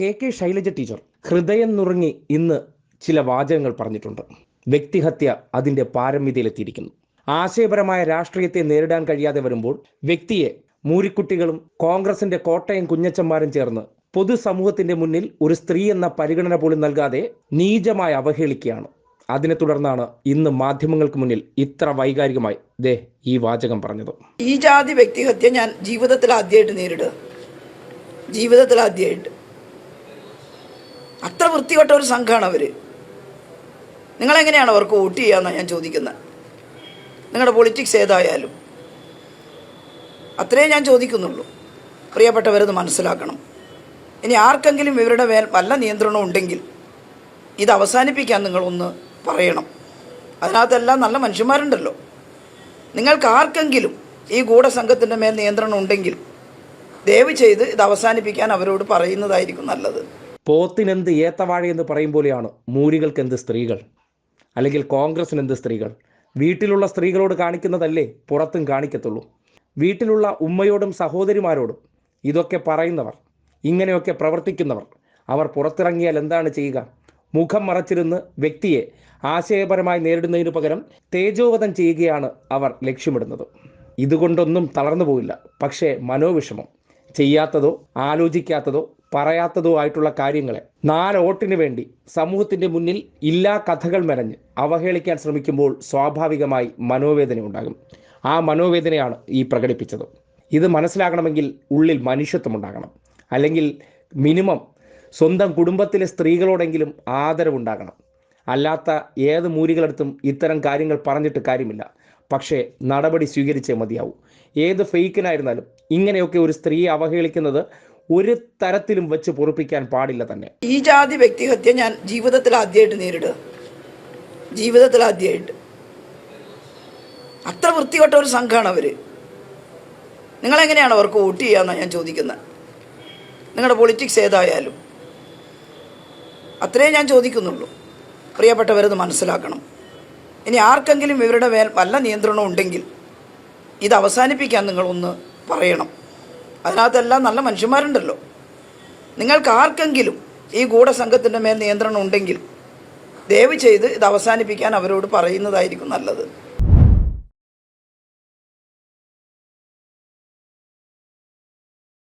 K K Shailaja teacher ഹൃദയം നുറുങ്ങി ഇന്ന് ചില വാചകങ്ങൾ പറഞ്ഞിട്ടുണ്ട്. വ്യക്തിഹത്യ അതിന്റെ പാരമ്യതയിലെത്തിയിരിക്കുന്നു ആശയപരമായ രാഷ്ട്രീയത്തെ നേരിടാൻ കഴിയാതെ വരുമ്പോൾ വ്യക്തിയെ മൂരിക്കുട്ടികളും കോൺഗ്രസിന്റെ കോട്ടയം കുഞ്ഞച്ചന്മാരും ചേർന്ന് പൊതുസമൂഹത്തിന്റെ മുന്നിൽ ഒരു സ്ത്രീ എന്ന പരിഗണന പോലും നൽകാതെ നീചമായി അവഹേളിക്കുകയാണ്. അതിനെ തുടർന്നാണ് ഇന്ന് മാധ്യമങ്ങൾക്ക് മുന്നിൽ ഇത്ര വൈകാരികമായി ദേ ഈ വാചകം പറഞ്ഞത്. ഈ ജാതി വ്യക്തിഹത്യ ഞാൻ ജീവിതത്തിൽ ആദ്യമായിട്ട് നേരിടുക. ജീവിതത്തിൽ ആദ്യമായിട്ട്. അത്ര വൃത്തികെട്ട ഒരു സംഘമാണ് അവർ നിങ്ങളെങ്ങനെയാണ് അവർക്ക് വോട്ട് ചെയ്യാമെന്നാണ് ഞാൻ ചോദിക്കുന്നത് നിങ്ങളുടെ പൊളിറ്റിക്സ് ഏതായാലും. അത്രേ ഞാൻ ചോദിക്കുന്നുള്ളൂ. പ്രിയപ്പെട്ടവരത് മനസ്സിലാക്കണം. ഇനി ആർക്കെങ്കിലും ഇവരുടെ മേൽ വല്ല നിയന്ത്രണം ഉണ്ടെങ്കിൽ ഇത് അവസാനിപ്പിക്കാൻ നിങ്ങളൊന്ന് പറയണം. അതിനകത്തെല്ലാം നല്ല മനുഷ്യന്മാരുണ്ടല്ലോ. നിങ്ങൾക്ക് ആർക്കെങ്കിലും ഈ ഗൂഢസംഘത്തിന്റെ മേൽ നിയന്ത്രണം ഉണ്ടെങ്കിൽ ദയവ് ചെയ്ത് ഇത് അവസാനിപ്പിക്കാൻ അവരോട് പറയുന്നതായിരിക്കും നല്ലത്. പോത്തിനെന്ത് ഏത്തവാഴ എന്ന് പറയും പോലെയാണ് മൂരികൾക്ക് എന്ത് സ്ത്രീകൾ? അല്ലെങ്കിൽ കോൺഗ്രസിന് എന്ത് സ്ത്രീകൾ? വീട്ടിലുള്ള സ്ത്രീകളോട് കാണിക്കുന്നതല്ലേ പുറത്തും കാണിക്കത്തുള്ളൂ. വീട്ടിലുള്ള ഉമ്മയോടും സഹോദരിമാരോടും ഇതൊക്കെ പറയുന്നവർ ഇങ്ങനെയൊക്കെ പ്രവർത്തിക്കുന്നവർ അവർ പുറത്തിറങ്ങിയാൽ എന്താണ് ചെയ്യുക? മുഖം മറച്ചിരുന്ന് വ്യക്തിയെ ആശയപരമായി നേരിടുന്നതിനു പകരം തേജോവധം ചെയ്യുകയാണ് അവർ ലക്ഷ്യമിടുന്നത്. ഇതുകൊണ്ടൊന്നും തളർന്നു പോയില്ല പക്ഷേ മനോവിഷമം. ചെയ്യാത്തതോ ആലോചിക്കാത്തതോ പറയാത്തതോ ആയിട്ടുള്ള കാര്യങ്ങളെ നാലോട്ടിന് വേണ്ടി സമൂഹത്തിന്റെ മുന്നിൽ ഇല്ലാ കഥകൾ മെനഞ്ഞ് അവഹേളിക്കാൻ ശ്രമിക്കുമ്പോൾ സ്വാഭാവികമായി മനോവേദന ഉണ്ടാകും. ആ മനോവേദനയാണ് ഈ പ്രകടിപ്പിച്ചത്. ഇത് മനസ്സിലാകണമെങ്കിൽ ഉള്ളിൽ മനുഷ്യത്വം ഉണ്ടാകണം. അല്ലെങ്കിൽ മിനിമം സ്വന്തം കുടുംബത്തിലെ സ്ത്രീകളോടെങ്കിലും ആദരവുണ്ടാകണം. അല്ലാത്ത ഏത് മൂരികളെടുത്തും ഇത്തരം കാര്യങ്ങൾ പറഞ്ഞിട്ട് കാര്യമില്ല. പക്ഷേ നടപടി സ്വീകരിച്ചേ മതിയാവൂ. ഏത് ഫെയ്ക്കിനായിരുന്നാലും ഇങ്ങനെയൊക്കെ ഒരു സ്ത്രീയെ അവഹേളിക്കുന്നത് ഒരു തരത്തിലും വെച്ച് പൊറുപ്പിക്കാൻ പാടില്ല തന്നെ. ഈ ജാതി വ്യക്തിഹത്യ ഞാൻ ജീവിതത്തിൽ ആദ്യമായിട്ട് നേരിടുക. ജീവിതത്തിൽ ആദ്യമായിട്ട് അത്ര വൃത്തികെട്ട ഒരു സംഘമാണ് അവർ നിങ്ങളെങ്ങനെയാണ് അവർക്ക് വോട്ട് ചെയ്യാന്നാണ് ഞാൻ ചോദിക്കുന്നത് നിങ്ങളുടെ പൊളിറ്റിക്സ് ഏതായാലും. അത്രേ ഞാൻ ചോദിക്കുന്നുള്ളൂ. പ്രിയപ്പെട്ടവരത് മനസ്സിലാക്കണം. ഇനി ആർക്കെങ്കിലും ഇവരുടെ മേൽ വല്ല നിയന്ത്രണം ഉണ്ടെങ്കിൽ ഇത് അവസാനിപ്പിക്കാൻ നിങ്ങളൊന്ന് പറയണം. അതിനകത്തെല്ലാം നല്ല മനുഷ്യന്മാരുണ്ടല്ലോ. നിങ്ങൾക്ക് ആർക്കെങ്കിലും ഈ ഗൂഢസംഘത്തിന്റെ മേൽ നിയന്ത്രണം ഉണ്ടെങ്കിൽ ദയവ് ചെയ്ത് ഇത് അവസാനിപ്പിക്കാൻ അവരോട് പറയുന്നതായിരിക്കും നല്ലത്.